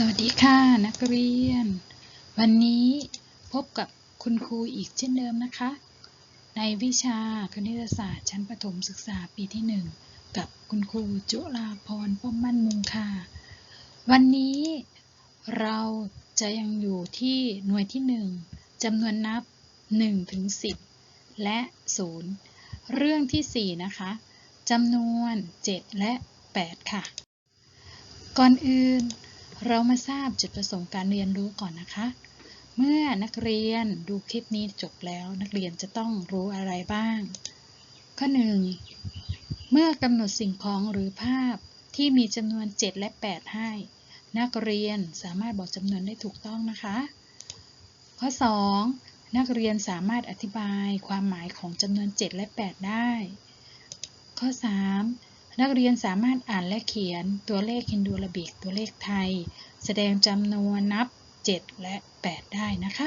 สวัสดีค่ะนักเรียน วันนี้พบกับคุณครูอีกเช่นเดิมนะคะ ในวิชาคณิตศาสตร์ชั้นประถมศึกษาปีที่ 1 กับคุณครูจุฬาพรป้อมมั่นมุงค่ะวันนี้เราจะยังอยู่ที่หน่วยที่ 1จำนวนนับ1ถึง10 และ 0 เรื่องทีสี่ 4 นะคะจำนวน 7 และ 8 ค่ะ ก่อนอื่น เรามาทราบจุดประสงค์การเรียนรู้ก่อนนะคะ เมื่อนักเรียนดูคลิปนี้จบแล้ว นักเรียนจะต้องรู้อะไรบ้าง ข้อ 1. เมื่อกำหนดสิ่งของหรือภาพที่มีจำนวน 7 และ 8 ให้ นักเรียนสามารถบอกจำนวนได้ถูกต้องนะคะ ข้อ 2. นักเรียนสามารถอธิบายความหมายของจำนวน 7 และ 8 ได้ ข้อ 3. นักเรียนสามารถอ่านและเขียนตัวเลขฮินดูอารบิกตัวเลขไทย แสดงจำนวนนับ 7 และ 8 ได้นะคะ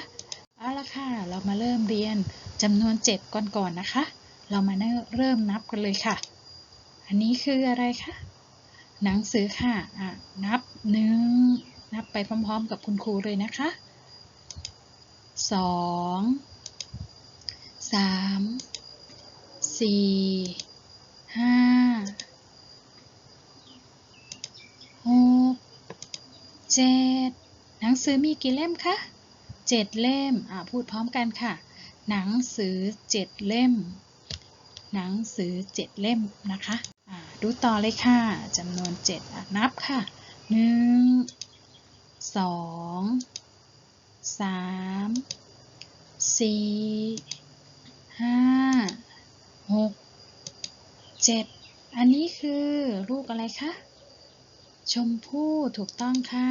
เอาละค่ะ เรามาเริ่มเรียนจำนวน 7 ก่อนก่อนนะคะ เรามาเริ่มนับกันเลยค่ะ อันนี้คืออะไรคะ หนังสือค่ะอะนับหนึ่งนับไปพร้อมๆ กับคุณครูเลยนะคะสองสามสี่ห้า หกเจ็ดหนังสือมีกี่เล่มคะเจ็ดเล่ม อะพูดพร้อมกันค่ะ หนังสือเจ็ดเล่ม หนังสือเจ็ดเล่มนะคะ อะดูต่อเลยค่ะจำนวนเจ็ดอะนับค่ะหนึ่งสองสามสี่ห้าหกเจ็ดอันนี้คือลูกอะไรคะ ชมพู่ถูกต้องค่ะ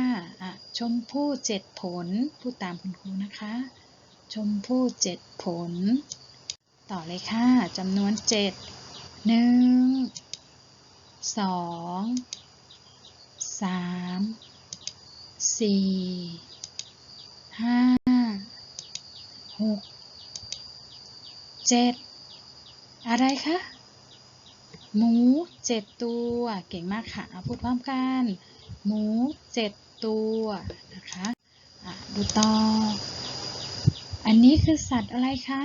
ะชมพู่เจ็ดผล พูดตามคุณครูนะคะ ชมพู่เจ็ดผล ต่อเลยค่ะจำนวนเจ็ดหนึ่งสองสามสี่ห้าหกเจ็ดอะไรคะ หมูเจ็ดตัว เก่งมากค่ะเอาพูดพร้อมกัน หมูเจ็ดตัวนะคะะดูต่อ อันนี้คือสัตว์อะไรคะ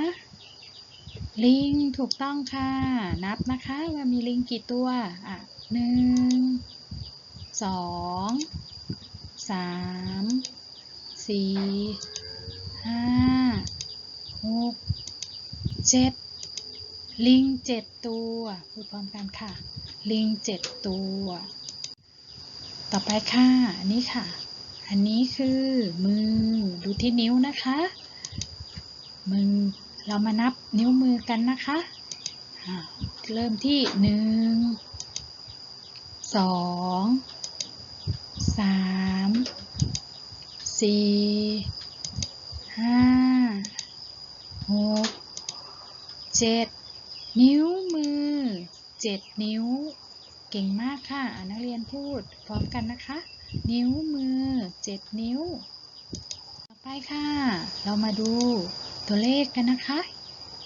ลิงถูกต้องค่ะ นับนะคะว่ามีลิงกี่ตัวอะหนึ่งสองสามสี่ห้าหกเจ็ด ลิงเจ็ดตัวพูดพร้อมกันค่ะ ลิงเจ็ดตัว ต่อไปค่ะอันนี้ค่ะ อันนี้คือมือดูที่นิ้วนะคะ มือเรามานับนิ้วมือกันนะคะ เริ่มที่หนึ่งสองสามสี่ห้าหกเจ็ด นิ้วมือเจ็ดนิ้ว เก่งมากค่ะ นักเรียนพูดพร้อมกันนะคะ นิ้วมือเจ็ดนิ้ว ต่อไปค่ะ เรามาดูตัวเลขกันนะคะ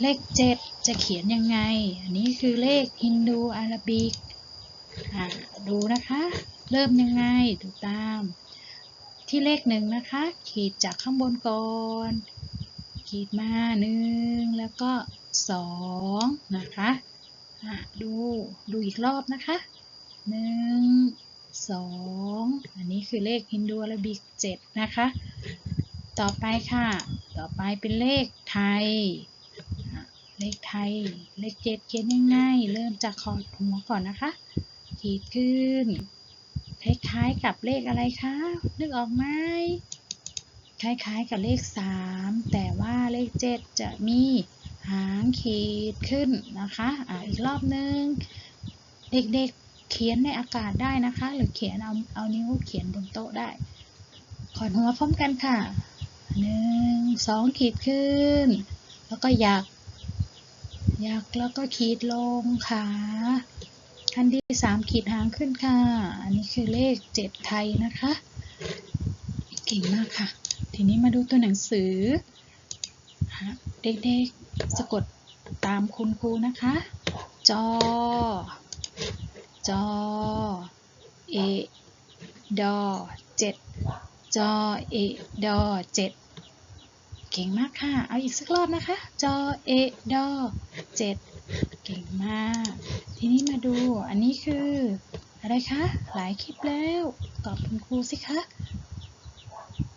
เลขเจ็ดจะเขียนยังไง อันนี้คือเลขฮินดูอาราบิกดูนะคะ เริ่มยังไงดูตาม ที่เลขหนึ่งนะคะ ขีดจากข้างบนก่อน ขีดมาหนึ่งแล้วก็ สองนะคะอะดูดูอีกรอบนะคะหนึ่งสองอันนี้คือเลขฮินดูอาราบิกเจ็ดนะคะ ต่อไปค่ะ ต่อไปเป็นเลขไทย เลขไทย เลขเจ็ดเขียนง่ายๆ เริ่มจากขอดหัวก่อนนะคะ ขีดขึ้น คล้ายๆกับเลขอะไรคะ นึกออกไหมคล้ายๆกับเลข 3 แต่ว่าเลข 7 จะมี หางขีดขึ้นนะคะอะอีกรอบนึง เด็กๆเขียนในอากาศได้นะคะ หรือเขียนเอาเอานิ้วเขียนบนโต๊ะได้ ขอดหัวพร้อมกันค่ะหนึ่งสองขีดขึ้น แล้วก็ยักยักแล้วก็ขีดลงขาขั้นที่สามขีดหางขึ้นค่ะ อันนี้คือเลขเจ็ดไทยนะคะ เก่งมากค่ะ ทีนี้มาดูตัวหนังสือ เด็กๆ สะกดตามคุณครูนะคะ จอ จอ เอ ดอเจ็ดจอ เอ ดอเจ็ดเก่งมากค่ะ เอาอีกสักรอบนะคะ จอ เอ ดอเจ็ดเก่งมาก ทีนี้มาดูอันนี้คือ อะไรคะ หลายคลิปแล้ว ตอบคุณครูสิคะ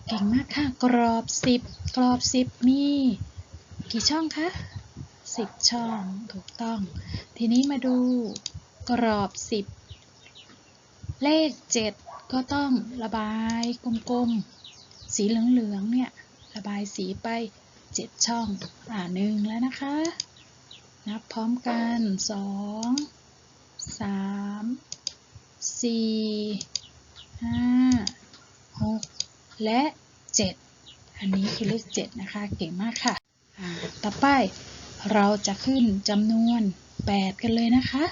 เก่งมากค่ะ กรอบสิบ กรอบสิบมี กี่ช่องคะสิบช่องถูกต้อง ทีนี้มาดูกรอบสิบเลขเจ็ดก็ต้องระบายกลมๆ สีเหลืองๆ เนี่ย ระบายสีไปเจ็ดช่อง อ่าหนึ่งแล้วนะคะ นับพร้อมกันสองสามสี่ห้าหกและเจ็ดอันนี้คือเลขเจ็ดนะคะ เก่งมากค่ะ ต่อไปเราจะขึ้นจำนวน 8 กันเลยนะคะ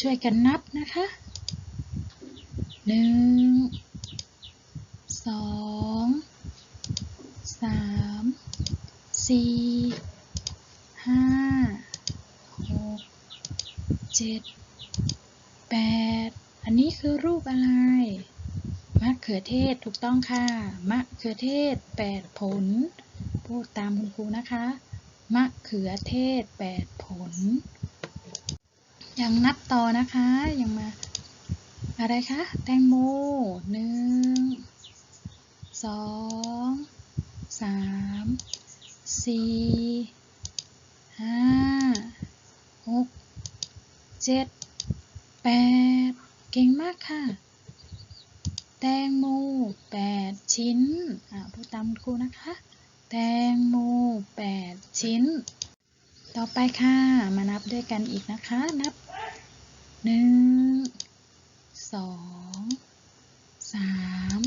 ช่วยกันนับนะคะ 1 2 3 4 5 6 7 8 อันนี้คือรูปอะไร มะเขือเทศถูกต้องค่ะ มะเขือเทศ 8 ผล พูดตามคุณครูนะคะ มะเขือเทศ 8 ผล ยังนับต่อนะคะ ยังมา อะไรคะ แตงโมหนึ่งสองสามสี่ห้าหกเจ็ดแปดเก่งมากค่ะ แตงโมแปดชิ้น อ่าพูดตามครูนะคะ แตงโมแปดชิ้น ต่อไปค่ะ มานับด้วยกันอีกนะคะ นับหนึ่งสองสาม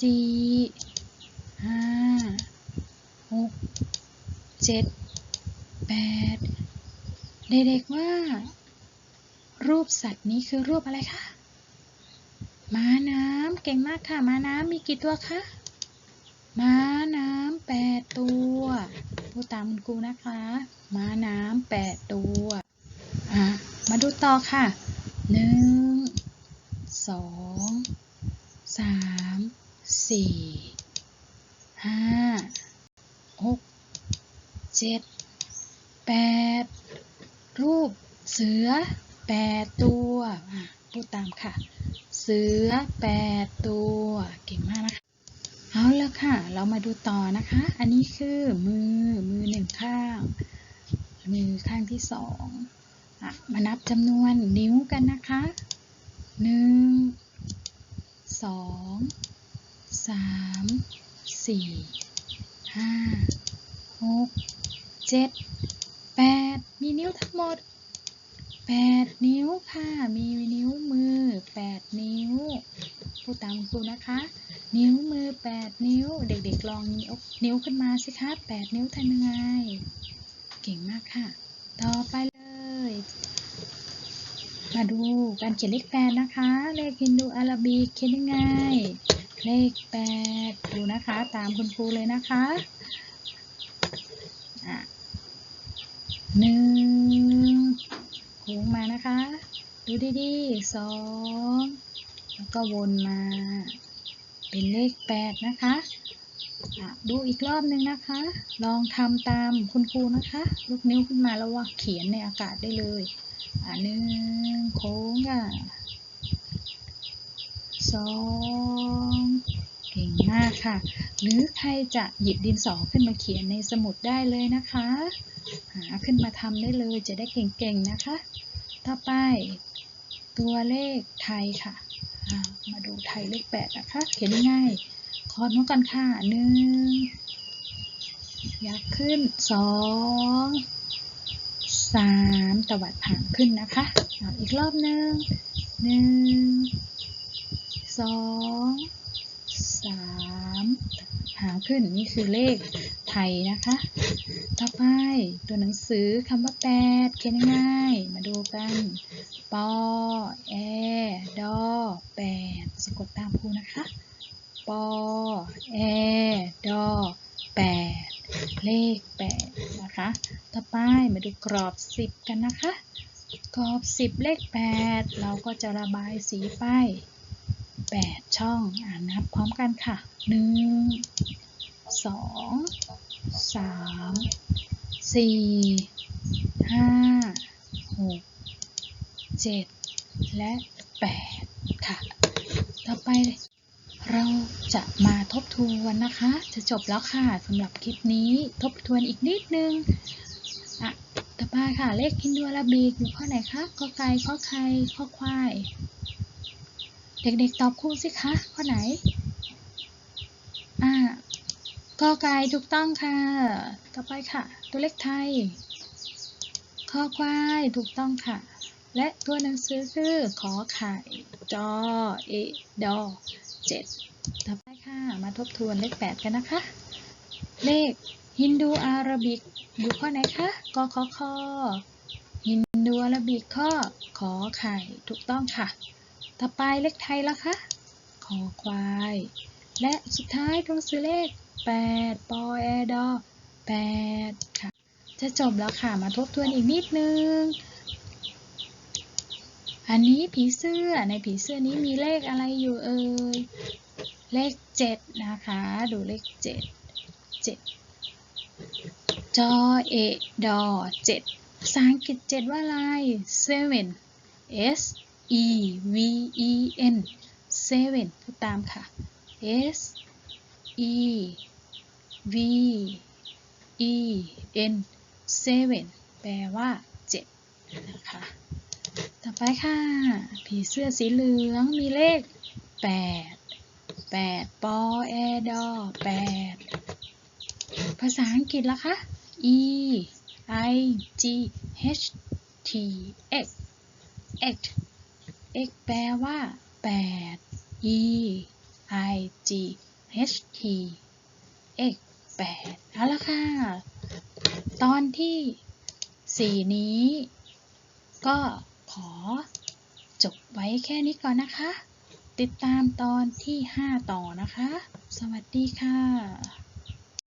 สี่ห้าหกเจ็ดแปดเด็กๆว่า รูปสัตว์นี้คือรูปอะไรคะม้าน้ำเก่งมากค่ะ ม้าน้ำมีกี่ตัวคะ ม้าน้ำแปดตัวพูด ตามคุณครูนะคะ ม้าน้ำแปดตัวอะมาดูต่อค่ะหนึ่งสองสามสี่ห้าหกเจ็ดแปดรูปเสือแปดตัวอะพูดตามค่ะ เสือแปดตัว เก่งมากนะคะ ล้วค่ะ เรามาดูต่อนะคะ อันนี้คือมือ มือหนึ่งข้าง มือข้างที่สองอะมานับจำนวนนิ้วกันนะคะหนึ่งสองสามสี่ห้าหกเจ็ดแปดมีนิ้วทั้งหมดแปดนิ้วค่ะ มีนิ้วมือแปดนิ้ว พูดตามครูนะคะ นิ้วมือ 8 นิ้ว เด็กๆลองยกนิ้วขึ้นมาสิคะ8นิ้วทำยังไง เก่งมากค่ะ ต่อไปเลย มาดูการเขียนเลขแปดนะคะ เลขฮินดูอาราบิกเขียนยังไง เลขแปดดูนะคะ ตามคุณครูเลยนะคะอะหนึ่งโค้งมานะคะ ดูดีๆสองแล้วก็วนมา เป็นเลขแปดนะคะดูอีกรอบหนึ่งนะคะ ลองทำตามคุณครูนะคะยกนิ้วขึ้นมาแล้วว่าเขียนในอากาศได้เลยหนึ่งโค้งค่ะสองเก่งมากค่ะ หรือใครจะหยิบดินสอขึ้นมาเขียนในสมุดได้เลยนะคะ หาขึ้นมาทำได้เลยจะได้เก่งๆนะคะ ต่อไปตัวเลขไทยค่ะ มาดูไทยเลขแปดนะคะ เขียนง่ายๆคอนหัวกันค่ะหนึ่งยักขึ้นสองสามตวัดผ่างขึ้นนะคะออีกรอบหนึ่งหนึ่งสองสามหางขึ้นนี่คือเลข ไทยนะคะ ต่อไปตัวหนังสือคำว่าแปดเขียนง่ายๆมาดูกัน ปอ แอ ดอ แปดสะกดตามครูนะคะ ปอ แอ ดอ แปดเลขแปดนะคะ ต่อไปมาดูกรอบสิบกันนะคะ กรอบสิบเลขแปดเราก็จะระบายสีไป8ช่อง อ่านนับพร้อมกันค่ะ 1 2 3 4 5 6 7และ8ค่ะ ต่อไปเราจะมาทบทวนนะคะ จะจบแล้วค่ะสำหรับคลิปนี้ทบทวนอีกนิดนึงอะต่อไปค่ะ เลขฮินดูอาราบิกอยู่ข้อไหนคะกอไก่ข้อไข่ข้อควาย เด็กๆตอบครูสิคะ ข้อไหน อ่า กอไก่ถูกต้องค่ะ ต่อไปค่ะ ตัวเลขไทยข้อควายถูกต้องค่ะ และตัวหนังสือคือขอไข่จอเอดอเจ็ดต่อไปค่ะ มาทบทวนเลขแปดกันนะคะ เลขฮินดูอาราบิกอยู่ข้อไหนคะกอขอคอฮินดูอาราบิกข้อขอไข่ถูกต้องค่ะ ต่อไปเลขไทยละคะ ขอควาย และสุดท้ายตัวหนังสือเลข 8ปอแอดอ8ค่ะ จะจบแล้วค่ะ มาทบทวนอีกนิดนึง อันนี้ผีเสื้อ ในผีเสื้อนี้มีเลขอะไรอยู่เอ่ย เลข7นะคะ ดูเลข7 7จอเอดอ7ภาษาอังกฤษ7ว่าอะไร seven s e v e n seven ตามค่ะ s e v e n seven แปลว่า 7 นะคะ ต่อไปค่ะ ผีเสื้อสีเหลือง มีเลข 8 8 ปอแอดอ8ภาษาอังกฤษล่ะคะ e i g h t x x x แปลว่า 8 e i g h t x 8เอาละค่ะ ตอนที่ 4 นี้ ก็ขอจบไว้แค่นี้ก่อนนะคะ ติดตามตอนที่ 5 ต่อนะคะ สวัสดีค่ะ